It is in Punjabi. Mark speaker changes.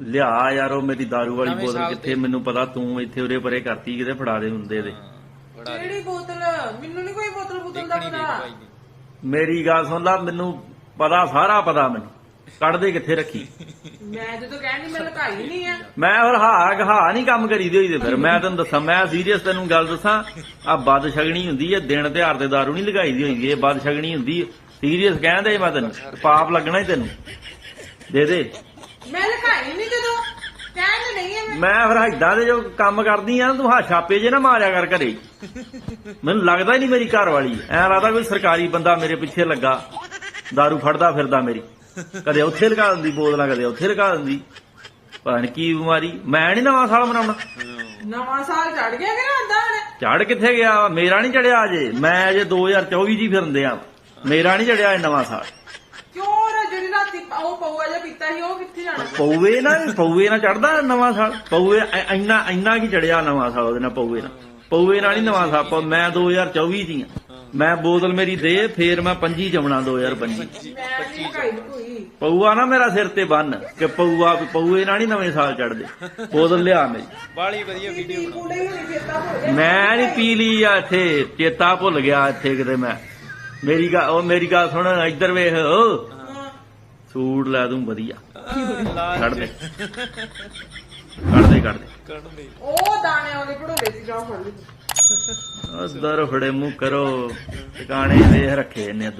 Speaker 1: ਲਿਆ ਯਾਰ ਉਹ ਮੇਰੀ दारू ਵਾਲੀ
Speaker 2: ਨਵੇਂ
Speaker 1: ਬੋਤਲ
Speaker 2: ਸਾਲ
Speaker 1: ਕਿੱਥੇ ਮੈਨੂੰ ਪਤਾ ਤੂੰ ਇੱਥੇ ਉਰੇ ਪਰੇ ਕਰਤੀ ਕਿਤੇ ਫੜਾ ਦੇ ਹੁੰਦੇ ਦੇ।
Speaker 2: ਬੜਾ
Speaker 3: ਕਿਹੜੀ ਬੋਤਲ? ਮੈਨੂੰ ਨਹੀਂ ਕੋਈ ਬੋਤਲ ਬੋਤਲ ਦਾ
Speaker 2: ਦੇਖਣੀ
Speaker 3: ਪਤਾ।
Speaker 2: ਭਾਈ ਦੀ
Speaker 1: ਮੇਰੀ ਗੱਲ ਸੁਣ ਲਾ ਮੈਨੂੰ ਪਤਾ ਸਾਰਾ ਪਤਾ ਮੈਨੂੰ। ਕੱਢ ਦੇ ਕਿੱਥੇ ਰੱਖੀ।
Speaker 3: ਮੈਂ ਜਦੋਂ ਕਹਿੰਦੀ ਮੈਂ ਲੁਕਾਈ ਨਹੀਂ ਆ।
Speaker 1: ਮੈਂ ਹੋਰ ਹਾ ਗਹਾ ਨਹੀਂ ਕੰਮ ਕਰੀਦੇ ਹੋਈ ਤੇ ਫਿਰ। ਮੈਂ ਤੈਨੂੰ ਦੱਸਾਂ ਮੈਂ ਸੀਰੀਅਸ ਤੈਨੂੰ ਗੱਲ ਦੱਸਾਂ ਆ ਬਦ ਛਗਣੀ ਹੁੰਦੀ ਹੈ ਦਿਨ ਤਿਉਹਾਰ ਤੇ ਦਾਰੂ ਨਹੀਂ ਲਗਾਈ ਦੀ ਹੋਈਦੀ ਇਹ ਬਦ ਛਗਣੀ ਹੁੰਦੀ ਸੀਰੀਅਸ ਕਹਿੰਦੇ ਮੈਂ ਤੈਨੂੰ ਪਾਪ ਲੱਗਣਾ ਹੀ ਤੈਨੂੰ। ਦੇ ਦੇ।
Speaker 3: ਮੈਂ ਲੁਕਾਈ ਨਹੀਂ ਜਦੋਂ ਕਹਿੰਦੇ ਨਹੀਂ ਮੈਂ।
Speaker 1: ਮੈਂ ਫਿਰ ਏਦਾਂ ਦੇ ਜੋ ਕੰਮ ਕਰਦੀ ਆ ਤੂੰ ਹਾ ਛਾਪੇ ਜੇ ਨਾ ਮਾਰਿਆ ਕਰ ਘਰੇ। ਮੈਨੂੰ ਲੱਗਦਾ ਹੀ ਨਹੀਂ ਮੇਰੀ ਘਰ ਵਾਲੀ ਐ ਲੱਗਦਾ ਕੋਈ ਸਰਕਾਰੀ ਬੰਦਾ ਮੇਰੇ ਪਿੱਛੇ ਲੱਗਾ ਦਾਰੂ ਫੜਦਾ ਫਿਰਦਾ ਮੇਰੀ। ਕਦੇ ਉੱਥੇ ਲਗਾ ਦਿੰਦੀ ਬੋਤਲਾਂ ਕਦੇ ਉੱਥੇ ਲਗਾ ਦਿੰਦੀ। ਪਤਾ ਨੀ ਕੀ ਬਿਮਾਰੀ। ਮੈਂ ਨਹੀਂ ਨਵਾਂ ਸਾਲ ਮਨਾਉਣਾ।
Speaker 3: ਨਵਾਂ ਸਾਲ ਚੜ ਗਿਆ ਕਿ ਨਾ
Speaker 1: ਚੜ ਕਿੱਥੇ ਗਿਆ? ਮੇਰਾ ਨਹੀਂ ਚੜਿਆ ਅਜੇ। ਮੈਂ ਅਜੇ 2024 ਜੀ ਫਿਰਦੇ ਆ ਮੇਰਾ ਨਹੀਂ ਚੜਿਆ ਇਹ ਨਵਾਂ ਸਾਲ।
Speaker 3: ਰਾਤੀ ਉਹ ਪਊਆ ਜਿਹਾ ਪੀਤਾ ਸੀ ਉਹ ਕਿੱਥੇ ਜਾਣਾ?
Speaker 1: ਪਊਏ ਨਾ ਪਊਏ ਨਾ ਚੜਦਾ ਨਵਾਂ ਸਾਲ? ਪਊਏ ਐ- ਇੰਨਾ ਇੰਨਾ ਕੀ ਚੜਿਆ ਨਵਾਂ ਸਾਲ ਉਹਦੇ ਨਾਲ ਪਊਏ ਨਾਲ? ਪਊਏ ਨਾਲ ਨਹੀਂ ਨਵਾਂ ਸਾਲ ਪ- ਮੈਂ 2024 ਦੀ ਆ ਮੈਂ ਬੋਤਲ ਮੇਰੀ ਦੇ ਫੇਰ ਮੈਂ ਪੰਜੀ ਜਮਣਾ 2025
Speaker 3: ਮੈਂ ਨਹੀਂ ਲੁਕਾਈ ਕੋਈ
Speaker 1: ਪਊਆ ਨਾ ਮੇਰਾ ਸਿਰ ਤੇ ਬੰਨ ਕਿ ਪਊਆ ਪਊਏ ਨਾਲ ਨਹੀਂ ਨਵੇਂ ਸਾਲ ਚੜਦੇ ਬੋਤਲ ਲਿਆ ਮੇਰੀ।
Speaker 2: ਬਾਲੀ ਵਧੀਆ ਵੀਡੀਓ
Speaker 3: ਪੀ ਹੀ ਚੇਤਾ ਹੋ ਗਿਆ।
Speaker 1: ਮੈਂ ਨਹੀਂ ਪੀ ਲਈ ਆ ਇੱਥੇ। ਚੇਤਾ ਭੁੱਲ ਗਿਆ ਇੱਥੇ ਕਿਤੇ ਮੈਂ। ਮੇਰੀ ਗੱਲ ਉਹ ਮੇਰੀ ਗੱਲ ਸੁਣ ਇੱਧਰ ਵੇਖ। ਓ
Speaker 3: ਹਾਂ।
Speaker 1: ਸੂਟ ਲੈ ਦੂੰ ਵਧੀਆ। ਕੱਢ ਦੇ। ਕੱਢ ਦੇ ਕੱਢ ਦੇ।
Speaker 2: ਕੱਢ ਦੇ।
Speaker 3: ਉਹ ਦਾਣੇ ਉਹਦੇ ਭੜੋਲੇ ਸੀ ਜਾ ਫੜ ਲਈ।
Speaker 1: ਉਧਰ ਫੜੇ ਮੂੰਹ ਕਰੋ। ਟਿਕਾਣੇ ਵੇਖ ਰੱਖੇ ਨੇ